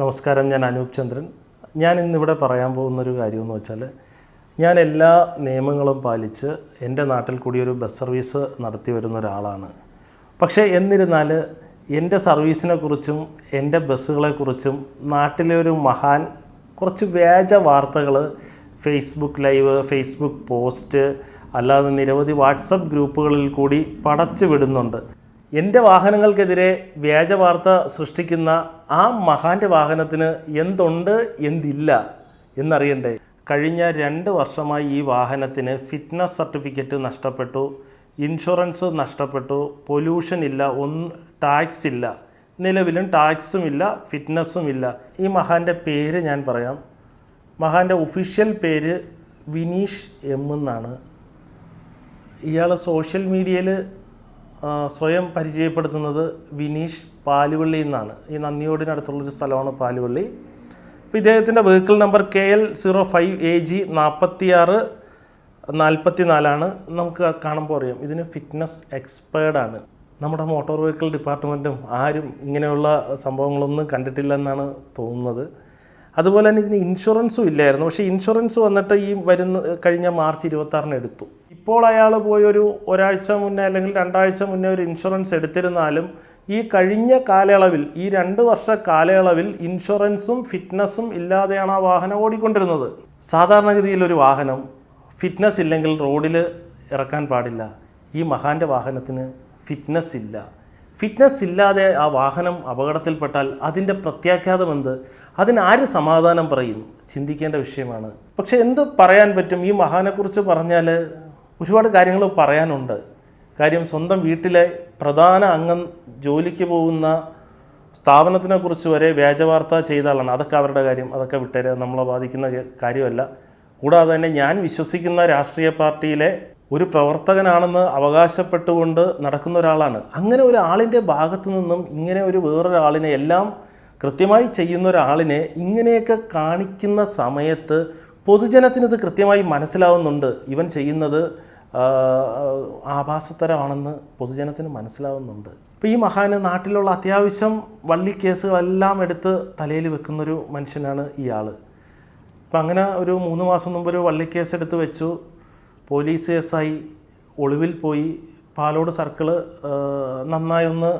നമസ്കാരം ഞാൻ അനൂപ് ചന്ദ്രൻ. ഞാൻ ഇന്നിവിടെ പറയാൻ പോകുന്നൊരു കാര്യമെന്ന് വെച്ചാൽ ഞാൻ എല്ലാ നിയമങ്ങളും പാലിച്ച് എന്റെ നാട്ടിൽ കൂടി ഒരു ബസ് സർവീസ് നടത്തി വരുന്ന ഒരാളാണ്. പക്ഷേ എന്നിരുന്നാൽ എന്റെ സർവീസിനെക്കുറിച്ചും എന്റെ ബസ്സുകളെക്കുറിച്ചും നാട്ടിലെ ഒരു മഹാൻ കുറച്ച് വ്യാജ വാർത്തകൾ ഫേസ്ബുക്ക് ലൈവ് ഫേസ്ബുക്ക് പോസ്റ്റ് അല്ലാതെ നിരവധി വാട്സപ്പ് ഗ്രൂപ്പുകളിൽ കൂടി പടച്ചു വിടുന്നുണ്ട്. എന്റെ വാഹനങ്ങൾക്കെതിരെ വ്യാജ വാർത്ത സൃഷ്ടിക്കുന്ന ആ മഹാന്റെ വാഹനത്തിന് എന്തുണ്ട് എന്തില്ല എന്നറിയണ്ടേ? കഴിഞ്ഞ രണ്ട് വർഷമായി ഈ വാഹനത്തിന് ഫിറ്റ്നസ് സർട്ടിഫിക്കറ്റ് നഷ്ടപ്പെട്ടു ഇൻഷുറൻസ് നഷ്ടപ്പെട്ടു പൊല്യൂഷൻ ഇല്ല ഒന്ന് ടാക്സ് ഇല്ല. നിലവിലും ടാക്സും ഇല്ല ഫിറ്റ്നസ്സും ഇല്ല. ഈ മഹാന്റെ പേര് ഞാൻ പറയാം. മഹാന്റെ ഒഫീഷ്യൽ പേര് വിനീഷ് എം എന്നാണ്. ഇയാൾ സോഷ്യൽ മീഡിയയിൽ സ്വയം പരിചയപ്പെടുത്തുന്നത് വിനീഷ് പാലുവള്ളി എന്നാണ്. ഈ നന്ദിയോടിനടുത്തുള്ളൊരു സ്ഥലമാണ് പാലുവള്ളി. അപ്പോൾ ഇദ്ദേഹത്തിന്റെ vehicle number K L zero five A G നാൽപ്പത്തിയാറ് നാൽപ്പത്തി നാലാണ് നമുക്ക് കാണുമ്പോൾ അറിയാം. ഇതിന് ഫിറ്റ്നസ് എക്സ്പേർഡാണ് നമ്മുടെ മോട്ടോർ വെഹിക്കിൾ ഡിപ്പാർട്ട്മെന്റും ആരും ഇങ്ങനെയുള്ള സംഭവങ്ങളൊന്നും കണ്ടിട്ടില്ല എന്നാണ് തോന്നുന്നത്. അതുപോലെ തന്നെ ഇതിന് ഇൻഷുറൻസും ഇല്ലായിരുന്നു. പക്ഷേ ഇൻഷുറൻസ് വന്നിട്ട് ഈ വരുന്ന കഴിഞ്ഞ മാർച്ച് ഇരുപത്താറിന് എടുത്തു. ഇപ്പോൾ അയാൾ പോയൊരു ഒരു ഒരാഴ്ച മുന്നേ അല്ലെങ്കിൽ രണ്ടാഴ്ച മുന്നേ ഒരു ഇൻഷുറൻസ് എടുത്തിരുന്നാലും ഈ കഴിഞ്ഞ കാലയളവിൽ ഈ രണ്ട് വർഷ കാലയളവിൽ ഇൻഷുറൻസും ഫിറ്റ്നസ്സും ഇല്ലാതെയാണ് ആ വാഹനം ഓടിക്കൊണ്ടിരുന്നത്. സാധാരണഗതിയിൽ ഒരു വാഹനം ഫിറ്റ്നസ് ഇല്ലെങ്കിൽ റോഡിൽ ഇറക്കാൻ പാടില്ല. ഈ മഹാന്റെ വാഹനത്തിന് ഫിറ്റ്നസ് ഇല്ല. ഫിറ്റ്നസ് ഇല്ലാതെ ആ വാഹനം അപകടത്തിൽപ്പെട്ടാൽ അതിന്റെ പ്രത്യാഘാതം എന്ത്? അതിനാര് സമാധാനം പറയും? ചിന്തിക്കേണ്ട വിഷയമാണ്. പക്ഷേ എന്ത് പറയാൻ പറ്റും? ഈ മഹാനെക്കുറിച്ച് പറഞ്ഞാൽ ഒരുപാട് കാര്യങ്ങൾ പറയാനുണ്ട്. കാര്യം സ്വന്തം വീട്ടിലെ പ്രധാന അംഗം ജോലിക്ക് പോകുന്ന സ്ഥാപനത്തിനെക്കുറിച്ച് വരെ വ്യാജവാർത്ത ചെയ്താലാണ് അതൊക്കെ അവരുടെ കാര്യം. അതൊക്കെ വിട്ടേരെ നമ്മളെ ബാധിക്കുന്ന കാര്യമല്ല. കൂടാതെ തന്നെ ഞാൻ വിശ്വസിക്കുന്ന രാഷ്ട്രീയ പാർട്ടിയിലെ ഒരു പ്രവർത്തകനാണെന്ന് അവകാശപ്പെട്ടുകൊണ്ട് നടക്കുന്ന ഒരാളാണ്. അങ്ങനെ ഒരാളിന്റെ ഭാഗത്തു നിന്നും ഇങ്ങനെ ഒരു വേറൊരാളിനെ എല്ലാം കൃത്യമായി ചെയ്യുന്ന ഒരാളിനെ ഇങ്ങനെയൊക്കെ കാണിക്കുന്ന സമയത്ത് പൊതുജനത്തിനിത് കൃത്യമായി മനസ്സിലാവുന്നുണ്ട്. ഇവൻ ചെയ്യുന്നത് ആഭാസത്തരമാണെന്ന് പൊതുജനത്തിന് മനസ്സിലാവുന്നുണ്ട്. ഇപ്പോൾ ഈ മഹാന് നാട്ടിലുള്ള അത്യാവശ്യം വള്ളി കേസുകളെല്ലാം എടുത്ത് തലയിൽ വെക്കുന്നൊരു മനുഷ്യനാണ് ഇയാൾ അപ്പം അങ്ങനെ ഒരു മൂന്ന് മാസം മുമ്പ് ഒരു വള്ളിക്കേസ് എടുത്ത് വെച്ചു. പോലീസ് കേസായി. ഒളിവിൽ പോയി. പാലോട് സർക്കിൾ ആ, നന്നായി ഒന്ന്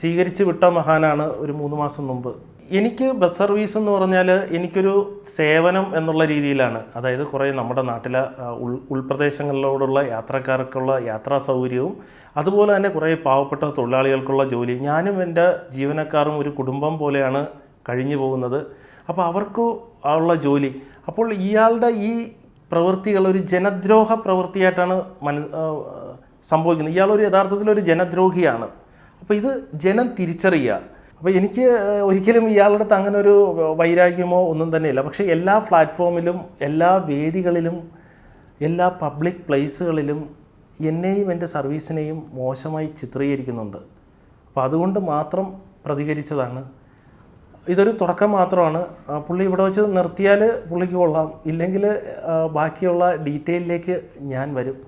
സ്വീകരിച്ച് വിട്ട മഹാനാണ് ഒരു മൂന്ന് മാസം മുമ്പ്. എനിക്ക് ബസ് സർവീസ് എന്ന് പറഞ്ഞാൽ എനിക്കൊരു സേവനം എന്നുള്ള രീതിയിലാണ്. അതായത് കുറേ നമ്മുടെ നാട്ടിലെ ഉൾ ഉൾപ്രദേശങ്ങളിലോടുള്ള യാത്രക്കാർക്കുള്ള യാത്രാ സൗകര്യവും അതുപോലെ തന്നെ കുറേ പാവപ്പെട്ട തൊഴിലാളികൾക്കുള്ള ജോലി. ഞാനും എന്റെ ജീവനക്കാരും ഒരു കുടുംബം പോലെയാണ് കഴിഞ്ഞു പോകുന്നത്. അപ്പോൾ അവർക്ക് ഉള്ള ജോലി. അപ്പോൾ ഇയാളുടെ ഈ പ്രവൃത്തികൾ ഒരു ജനദ്രോഹ പ്രവൃത്തിയായിട്ടാണ് മന സംഭവിക്കുന്നത്. ഇയാളൊരു യഥാർത്ഥത്തിൽ ഒരു ജനദ്രോഹിയാണ്. അപ്പോൾ ഇത് ജനം തിരിച്ചറിയുക. അപ്പോൾ എനിക്ക് ഒരിക്കലും ഇയാളുടെ അടുത്ത് അങ്ങനെ ഒരു വൈരാഗ്യമോ ഒന്നും തന്നെയില്ല. പക്ഷേ എല്ലാ പ്ലാറ്റ്ഫോമിലും എല്ലാ വേദികളിലും എല്ലാ പബ്ലിക് പ്ലേസുകളിലും എന്നെയും എന്റെ സർവീസിനെയും മോശമായി ചിത്രീകരിക്കുന്നുണ്ട്. അപ്പോൾ അതുകൊണ്ട് മാത്രം പ്രതികരിച്ചതാണ്. ഇതൊരു തുടക്കം മാത്രമാണ്. പുള്ളി ഇവിടെ വെച്ച് നിർത്തിയാൽ പുള്ളിക്ക് കൊള്ളാം. ഇല്ലെങ്കിൽ ബാക്കിയുള്ള ഡീറ്റെയിലേക്ക് ഞാൻ വരും.